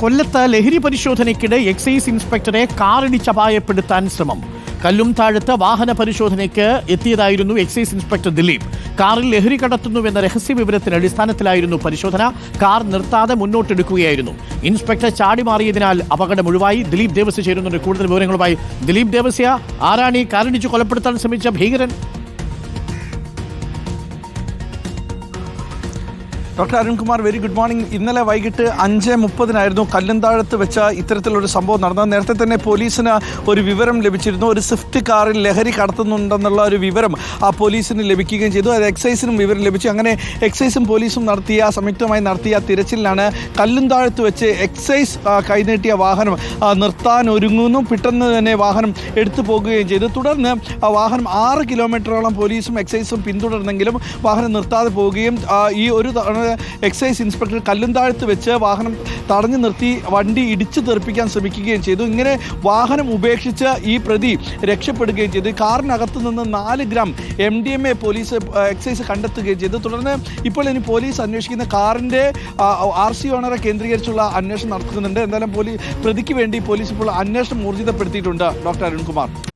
കൊല്ലത്ത് ലഹരി പരിശോധനയ്ക്കിടെ എക്സൈസ് ഇൻസ്പെക്ടറെ കാറിടിച്ചപായപ്പെടുത്താൻ ശ്രമം. കല്ലും താഴത്ത് വാഹന പരിശോധനയ്ക്ക് എത്തിയതായിരുന്നു എക്സൈസ് ഇൻസ്പെക്ടർ ദിലീപ്. കാറിൽ ലഹരി കടത്തുന്നുവെന്ന രഹസ്യ വിവരത്തിന്റെ അടിസ്ഥാനത്തിലായിരുന്നു പരിശോധന. കാർ നിർത്താതെ മുന്നോട്ടെടുക്കുകയായിരുന്നു. ഇൻസ്പെക്ടർ ചാടി മാറിയതിനാൽ അപകടം ഒഴിവായി. ദിലീപ് ദേവസ്യ ചേരുന്നുണ്ട്. കൂടുതൽ വിവരങ്ങളുമായി ദിലീപ് ദേവസ്യ. ആരാണ് ഈ കാറിടിച്ച് കൊലപ്പെടുത്താൻ ശ്രമിച്ച ഭീകരൻ? Doctor Arunkumar very good morning ഇന്നലെ വൈകിട്ട് അഞ്ച് മുപ്പതിനായിരുന്നു കല്ലന്താഴത്ത് വെച്ച ഇത്തരത്തിലൊരു സംഭവം നടന്നത്. നേരത്തെ തന്നെ പോലീസിന് ഒരു വിവരം ലഭിച്ചിരുന്നു. ഒരു സ്വിഫ്റ്റ് കാറിൽ ലഹരി കടത്തുന്നുണ്ടെന്നുള്ള ഒരു വിവരം ആ പോലീസിന് ലഭിക്കുകയും ചെയ്തു. അത് എക്സൈസിനും വിവരം ലഭിച്ചു. അങ്ങനെ എക്സൈസും പോലീസും നടത്തിയ സംയുക്തമായി നടത്തിയ തിരച്ചിലാണ് കല്ലുംതാഴത്ത് വെച്ച് എക്സൈസ് കൈനീട്ടിയ വാഹനം നിർത്താൻ ഒരുങ്ങുന്നു. പെട്ടെന്ന് തന്നെ വാഹനം എടുത്തു പോകുകയും ചെയ്തു. തുടർന്ന് ആ വാഹനം ആറ് കിലോമീറ്ററോളം പോലീസും എക്സൈസും പിന്തുടർന്നെങ്കിലും വാഹനം നിർത്താതെ പോവുകയും ഈ ഒരു തവണ എക്സൈസ് ഇൻസ്പെക്ടർ കല്ലുംതാഴത്ത് വെച്ച് വാഹനം തടഞ്ഞു നിർത്തി വണ്ടി ഇടിച്ചു തെറിപ്പിക്കാൻ ശ്രമിക്കുകയും ചെയ്തു. ഇങ്ങനെ വാഹനം ഉപേക്ഷിച്ച് ഈ പ്രതി രക്ഷപ്പെടുകയും ചെയ്തു. കാറിനകത്ത് നിന്ന് നാല് gram M D M A police excise കണ്ടെത്തുകയും ചെയ്തു. തുടർന്ന് ഇപ്പോൾ ഇനി പോലീസ് അന്വേഷിക്കുന്ന കാറിന്റെ ആർ സി ഓണറെ കേന്ദ്രീകരിച്ചുള്ള അന്വേഷണം നടത്തുന്നുണ്ട് എന്തായാലും പോലീസ് പ്രതിക്ക് വേണ്ടി പോലീസ് ഇപ്പോൾ അന്വേഷണം ഊർജിതപ്പെടുത്തിയിട്ടുണ്ട്. ഡോക്ടർ അരുൺകുമാർ.